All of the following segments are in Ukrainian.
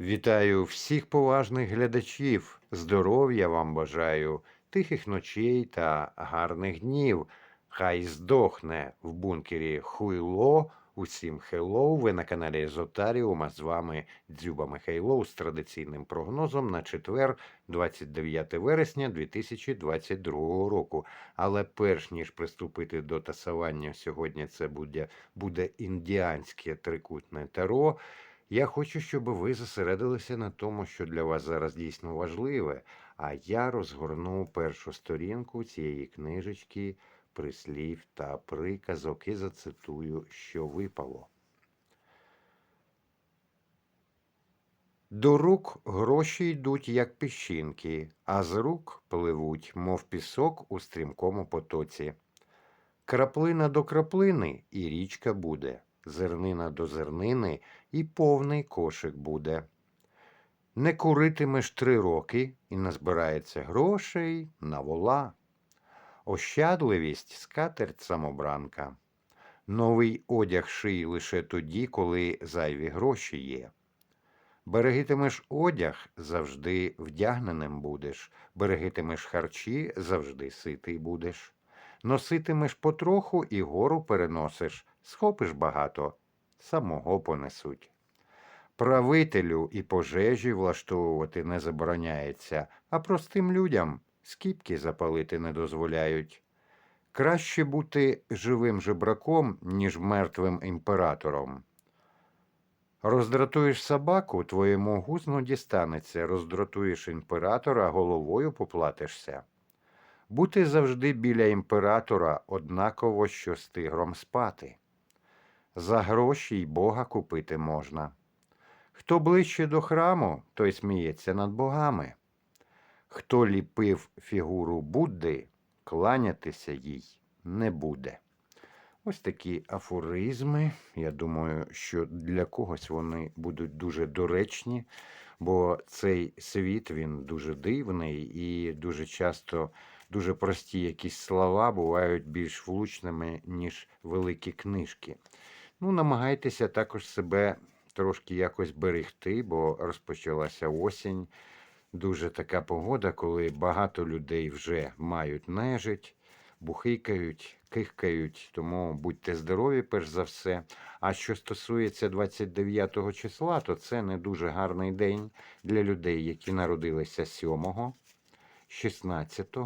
Вітаю всіх поважних глядачів. Здоров'я вам бажаю, тихих ночей та гарних днів. Хай здохне в бункері хуйло. Усім хеллоу. Ви на каналі Езотаріум, а з вами Дзюба Михайлов з традиційним прогнозом на четвер, 29 вересня 2022 року. Але перш ніж приступити до тасування, сьогодні це буде, буде індіанське трикутне таро. Я хочу, щоб ви зосередилися на тому, що для вас зараз дійсно важливе. А я розгорну першу сторінку цієї книжечки прислів та приказок і зацитую, що випало. До рук гроші йдуть, як піщинки, а з рук пливуть, мов пісок у стрімкому потоці. Краплина до краплини і річка буде, зернина до зернини і повний кошик буде. Не куритимеш три роки і назбирається грошей на вола. Ощадливість скатерть самобранка. Новий одяг ший лише тоді, коли зайві гроші є. Берегитимеш одяг, завжди вдягненим будеш, берегитимеш харчі, завжди ситий будеш. Носитимеш потроху і гору переносиш, схопиш багато, самого понесуть. Правителю і пожежі влаштовувати не забороняється, а простим людям скіпки запалити не дозволяють. Краще бути живим жебраком, ніж мертвим імператором. Роздратуєш собаку, твоєму гузну дістанеться, роздратуєш імператора, головою поплатишся. Бути завжди біля імператора однаково, що з тигром спати. За гроші й Бога купити можна. Хто ближче до храму, той сміється над богами. Хто ліпив фігуру Будди, кланятися їй не буде. Ось такі афоризми. Я думаю, що для когось вони будуть дуже доречні, бо цей світ він дуже дивний і дуже часто дуже прості якісь слова бувають більш влучними, ніж великі книжки. Ну, намагайтеся також себе трошки якось берегти, бо розпочалася осінь. Дуже така погода, коли багато людей вже мають нежить, бухикають, кихкають, тому будьте здорові, перш за все. А що стосується 29 числа, то це не дуже гарний день для людей, які народилися 7, 16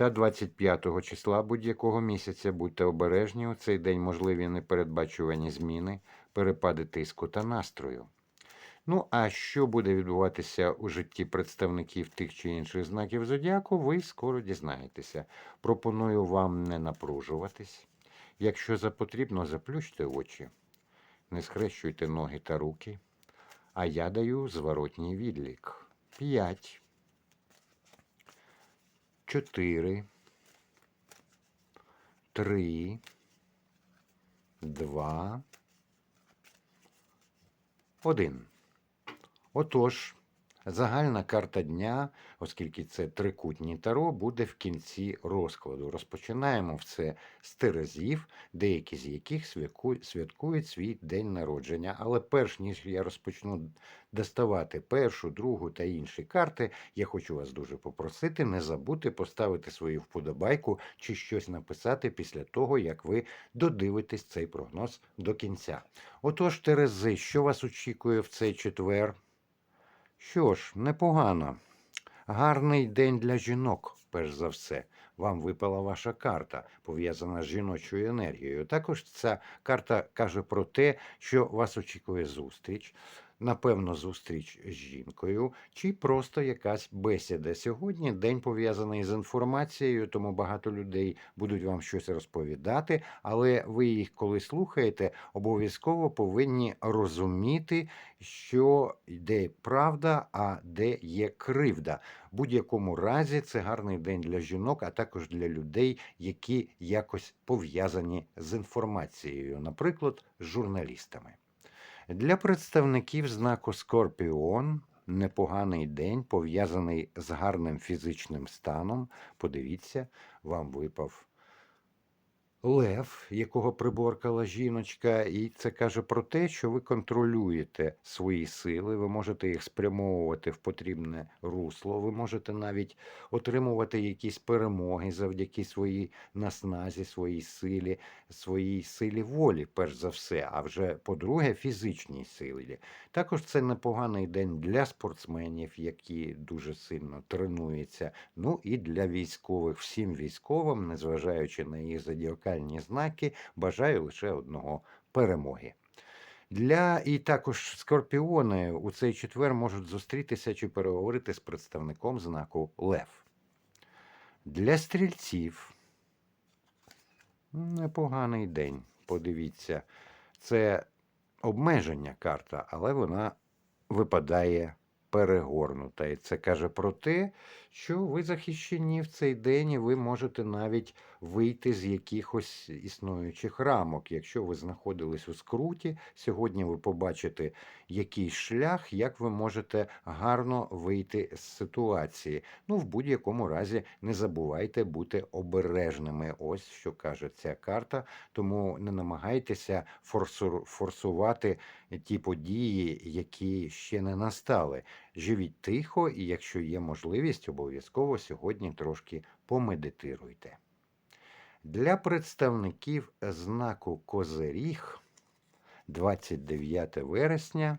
та 25 числа будь-якого місяця. Будьте обережні у цей день можливі непередбачувані зміни, перепади тиску та настрою. Ну, а що буде відбуватися у житті представників тих чи інших знаків зодіаку, ви скоро дізнаєтеся. Пропоную вам не напружуватись. Якщо за потрібно, заплющте очі, не схрещуйте ноги та руки. А я даю зворотній відлік. П'ять. Чотири. Три. Два. Один. Отож, загальна карта дня, оскільки це трикутні таро, буде в кінці розкладу. Розпочинаємо все з терезів, деякі з яких святкують свій день народження. Але перш ніж я розпочну доставати першу, другу та інші карти, я хочу вас дуже попросити не забути поставити свою вподобайку чи щось написати після того, як ви додивитесь цей прогноз до кінця. Отож, Терези, що вас очікує в цей четвер? Що ж, непогано. Гарний день для жінок, перш за все. Вам випала ваша карта, пов'язана з жіночою енергією. Також ця карта каже про те, що вас очікує зустріч напевно, зустріч з жінкою, чи просто якась бесіда. Сьогодні день пов'язаний з інформацією, тому багато людей будуть вам щось розповідати, але ви їх, коли слухаєте, обов'язково повинні розуміти, що йде правда, а де є кривда. В будь-якому разі це гарний день для жінок, а також для людей, які якось пов'язані з інформацією, наприклад, з журналістами. Для представників знаку Скорпіон непоганий день пов'язаний з гарним фізичним станом. Подивіться, вам випав Лев, якого приборкала жіночка, і це каже про те, що ви контролюєте свої сили, ви можете їх спрямовувати в потрібне русло, ви можете навіть отримувати якісь перемоги завдяки своїй насназі, своїй силі, своїй силі волі, перш за все, а вже по-друге, фізичній силі. Також це непоганий день для спортсменів, які дуже сильно тренуються. Ну і для військових, всім військовим, незважаючи на їх зодіакальні знаки, бажаю лише одного перемоги. Для і також скорпіони у цей четвер можуть зустрітися чи переговорити з представником знаку Лев. Для стрільців непоганий день. Подивіться, це обмеження карта, але вона випадає перегорнута. І це каже про те, що ви захищені в цей день, і ви можете навіть вийти з якихось існуючих рамок. Якщо ви знаходились у скруті, сьогодні ви побачите якийсь шлях, як ви можете гарно вийти з ситуації. Ну, в будь-якому разі, не забувайте бути обережними. Ось що каже ця карта. Тому не намагайтеся форсу- форсувати ті події, які ще не настали. Живіть тихо, і якщо є можливість, обов'язково сьогодні трошки помедитируйте. Для представників знаку Козиріг 29 вересня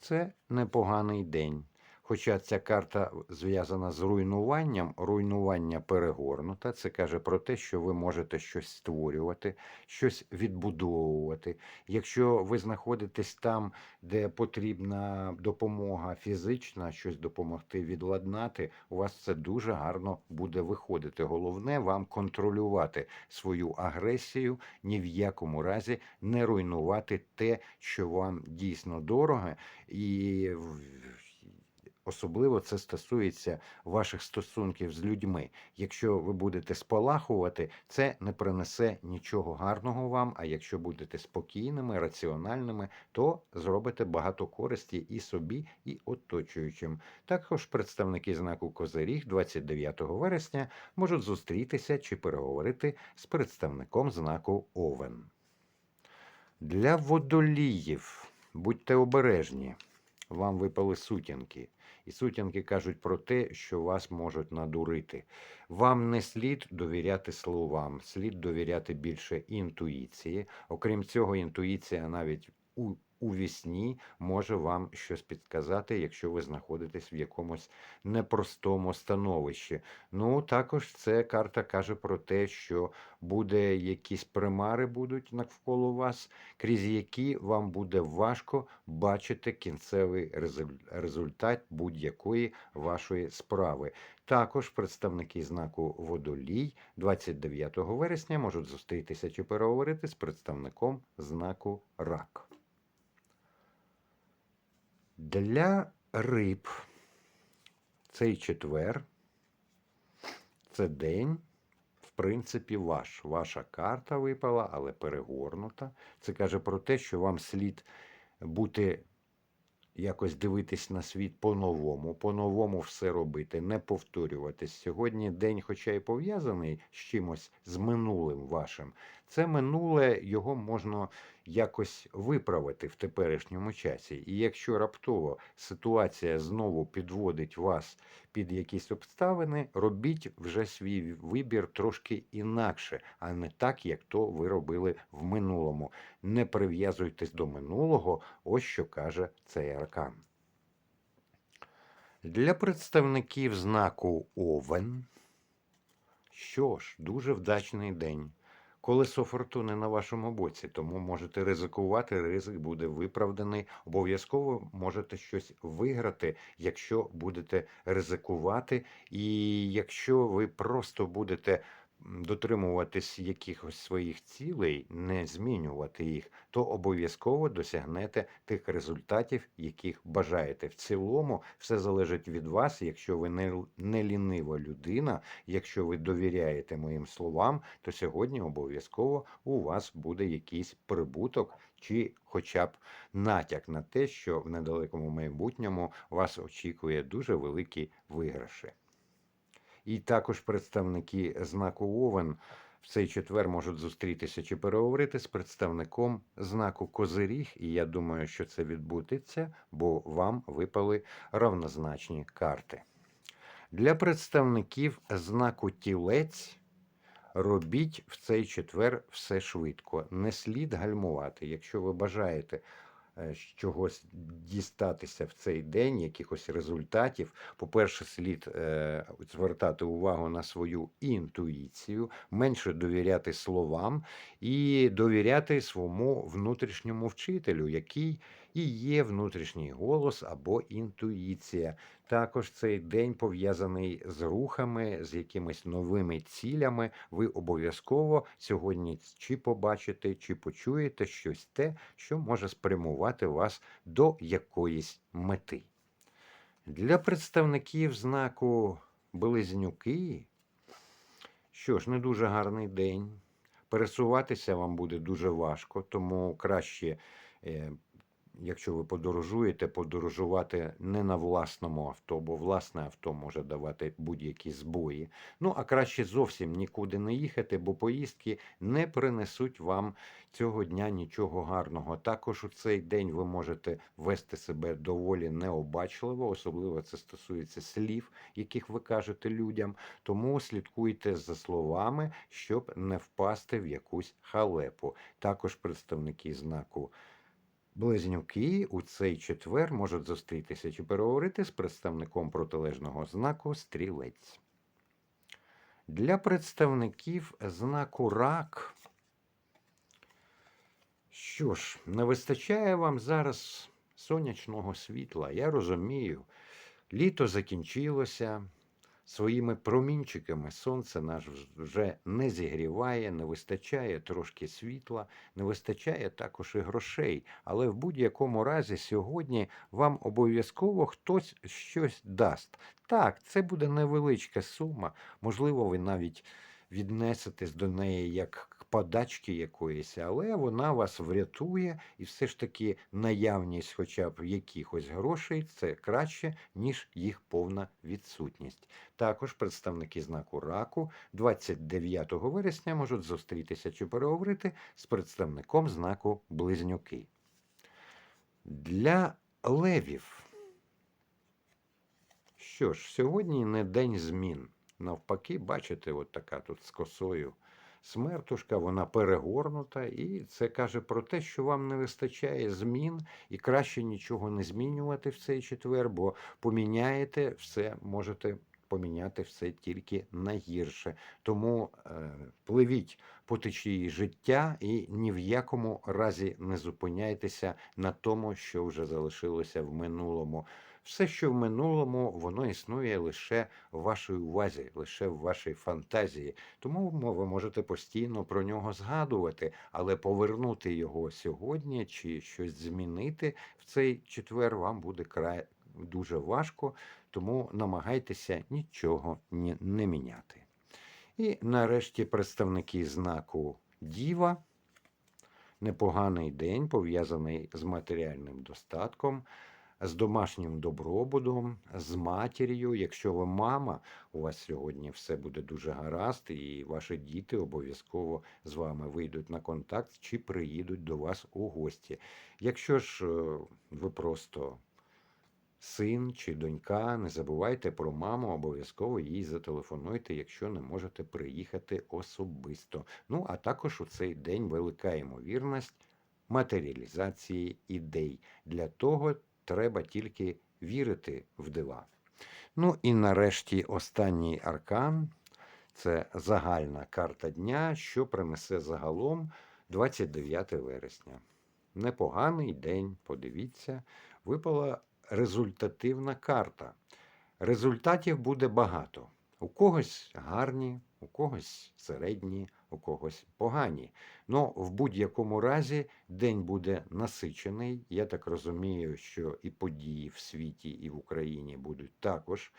це непоганий день. Хоча ця карта зв'язана з руйнуванням, руйнування перегорнута. Це каже про те, що ви можете щось створювати, щось відбудовувати. Якщо ви знаходитесь там, де потрібна допомога фізична, щось допомогти відладнати, у вас це дуже гарно буде виходити. Головне вам контролювати свою агресію, ні в якому разі не руйнувати те, що вам дійсно дороге, і Особливо це стосується ваших стосунків з людьми. Якщо ви будете спалахувати, це не принесе нічого гарного вам. А якщо будете спокійними, раціональними, то зробите багато користі і собі, і оточуючим. Також представники знаку Козиріг 29 вересня можуть зустрітися чи переговорити з представником знаку Овен. Для водоліїв будьте обережні. Вам випали сутінки. І сутінки кажуть про те, що вас можуть надурити. Вам не слід довіряти словам, слід довіряти більше інтуїції. Окрім цього, інтуїція навіть у, у вісні може вам щось підказати, якщо ви знаходитесь в якомусь непростому становищі. Ну, також це карта каже про те, що буде якісь примари будуть навколо вас, крізь які вам буде важко бачити кінцевий результат будь-якої вашої справи. Також представники знаку Водолій 29 вересня можуть зустрітися чи переговорити з представником знаку Рак. Для риб цей четвер це день, в принципі, ваш. Ваша карта випала, але перегорнута. Це каже про те, що вам слід бути якось дивитись на світ по-новому, по-новому все робити, не повторюватись. Сьогодні день, хоча й пов'язаний з чимось з минулим вашим, це минуле його можна якось виправити в теперішньому часі. І якщо раптово ситуація знову підводить вас під якісь обставини, робіть вже свій вибір трошки інакше, а не так, як то ви робили в минулому. Не прив'язуйтесь до минулого, ось що каже цей аркан. Для представників знаку Овен, що ж, дуже вдачний день. Колесо фортуни на вашому боці, тому можете ризикувати, ризик буде виправданий. Обов'язково можете щось виграти, якщо будете ризикувати, і якщо ви просто будете дотримуватись якихось своїх цілей, не змінювати їх, то обов'язково досягнете тих результатів, яких бажаєте. В цілому все залежить від вас. Якщо ви не, не лінива людина, якщо ви довіряєте моїм словам, то сьогодні обов'язково у вас буде якийсь прибуток. Чи хоча б натяк на те, що в недалекому майбутньому вас очікує дуже великі виграші. І також представники знаку Овен в цей четвер можуть зустрітися чи переговорити з представником знаку Козиріг, і я думаю, що це відбудеться, бо вам випали равнозначні карти. Для представників знаку Тілець робіть в цей четвер все швидко. Не слід гальмувати. Якщо ви бажаєте чогось дістатися в цей день, якихось результатів, по-перше, слід е, звертати увагу на свою інтуїцію, менше довіряти словам і довіряти своєму внутрішньому вчителю, який і є внутрішній голос або інтуїція. Також цей день пов'язаний з рухами, з якимись новими цілями. Ви обов'язково сьогодні чи побачите, чи почуєте щось те, що може спрямувати вас до якоїсь мети. Для представників знаку Близнюки, що ж, не дуже гарний день. Пересуватися вам буде дуже важко, тому краще е, якщо ви подорожуєте, подорожувати не на власному авто, бо власне авто може давати будь-які збої. Ну а краще зовсім нікуди не їхати, бо поїздки не принесуть вам цього дня нічого гарного. Також у цей день ви можете вести себе доволі необачливо, особливо це стосується слів, яких ви кажете людям. Тому слідкуйте за словами, щоб не впасти в якусь халепу. Також представники знаку. Близнюки у цей четвер можуть зустрітися чи переговорити з представником протилежного знаку стрілець. Для представників знаку рак. Що ж, не вистачає вам зараз сонячного світла. Я розумію, літо закінчилося. Своїми промінчиками сонце наш вже не зігріває, не вистачає трошки світла, не вистачає також і грошей. Але в будь-якому разі сьогодні вам обов'язково хтось щось дасть. Так, це буде невеличка сума, можливо, ви навіть віднесетесь до неї як подачки якоїсь, але вона вас врятує, і все ж таки наявність хоча б якихось грошей це краще, ніж їх повна відсутність. Також представники знаку раку 29 вересня можуть зустрітися чи переговорити з представником знаку Близнюки. Для левів. Що ж, сьогодні не день змін. Навпаки, бачите, от така тут з косою смертушка, вона перегорнута, і це каже про те, що вам не вистачає змін і краще нічого не змінювати в цей четвер, бо поміняєте все, можете поміняти все тільки на гірше. Тому е, пливіть по течії життя і ні в якому разі не зупиняйтеся на тому, що вже залишилося в минулому. Все, що в минулому, воно існує лише в вашій увазі, лише в вашій фантазії. Тому ви можете постійно про нього згадувати, але повернути його сьогодні чи щось змінити в цей четвер вам буде край дуже важко, тому намагайтеся нічого не міняти. І нарешті представники знаку Діва. Непоганий день пов'язаний з матеріальним достатком, з домашнім добробутом, з матір'ю. Якщо ви мама, у вас сьогодні все буде дуже гаразд, і ваші діти обов'язково з вами вийдуть на контакт чи приїдуть до вас у гості. Якщо ж е, ви просто син чи донька, не забувайте про маму, обов'язково їй зателефонуйте, якщо не можете приїхати особисто. Ну, а також у цей день велика ймовірність матеріалізації ідей. Для того треба тільки вірити в дива. Ну і нарешті останній аркан це загальна карта дня, що принесе загалом 29 вересня. Непоганий день, подивіться, випала результативна карта. Результатів буде багато. У когось гарні, у когось середні, у когось погані. Ну, в будь-якому разі день буде насичений. Я так розумію, що і події в світі, і в Україні будуть також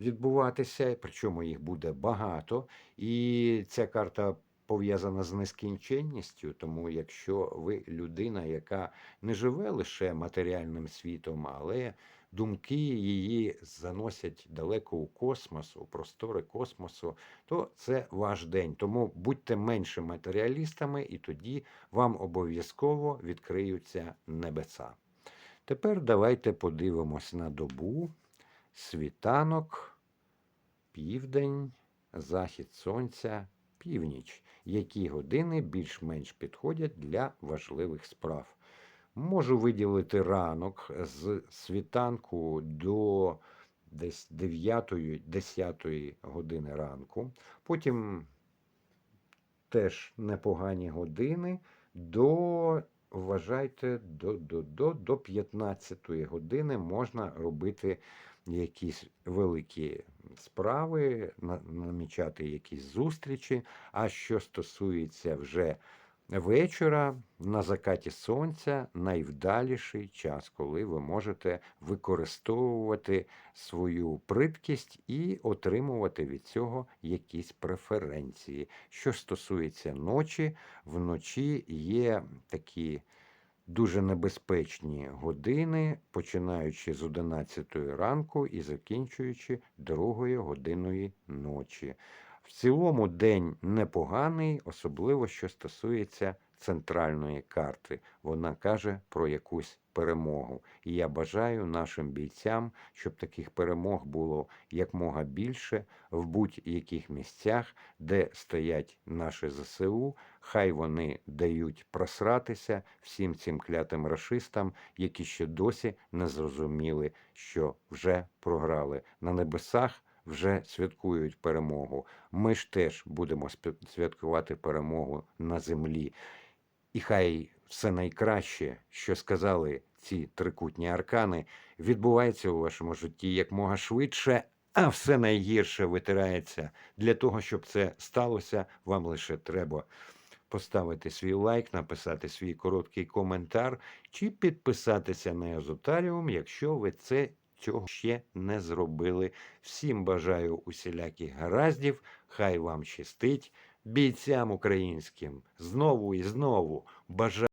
відбуватися, причому їх буде багато. І ця карта пов'язана з нескінченністю, тому якщо ви людина, яка не живе лише матеріальним світом, але думки її заносять далеко у космос, у простори космосу, то це ваш день. Тому будьте менше матеріалістами, і тоді вам обов'язково відкриються небеса. Тепер давайте подивимось на добу, світанок, південь, захід сонця, північ. Які години більш-менш підходять для важливих справ. Можу виділити ранок з світанку до десь 9-10 години ранку. Потім теж непогані години до, вважайте, до, до, до, до 15 години можна робити якісь великі справи, намічати якісь зустрічі. А що стосується вже вечора, на закаті сонця найвдаліший час, коли ви можете використовувати свою приткість і отримувати від цього якісь преференції. Що стосується ночі, вночі є такі дуже небезпечні години, починаючи з 11 ранку і закінчуючи 2 годиною ночі. В цілому день непоганий, особливо що стосується центральної карти. Вона каже про якусь перемогу. І я бажаю нашим бійцям, щоб таких перемог було якмога більше в будь-яких місцях, де стоять наші ЗСУ. Хай вони дають просратися всім цим клятим рашистам, які ще досі не зрозуміли, що вже програли на небесах. Вже святкують перемогу. Ми ж теж будемо святкувати перемогу на землі. І хай все найкраще, що сказали ці трикутні аркани, відбувається у вашому житті якмога швидше, а все найгірше витирається. Для того, щоб це сталося, вам лише треба поставити свій лайк, написати свій короткий коментар чи підписатися на Езотаріум, якщо ви це цього ще не зробили. Всім бажаю усіляких гараздів, хай вам щастить, бійцям українським знову і знову бажаю.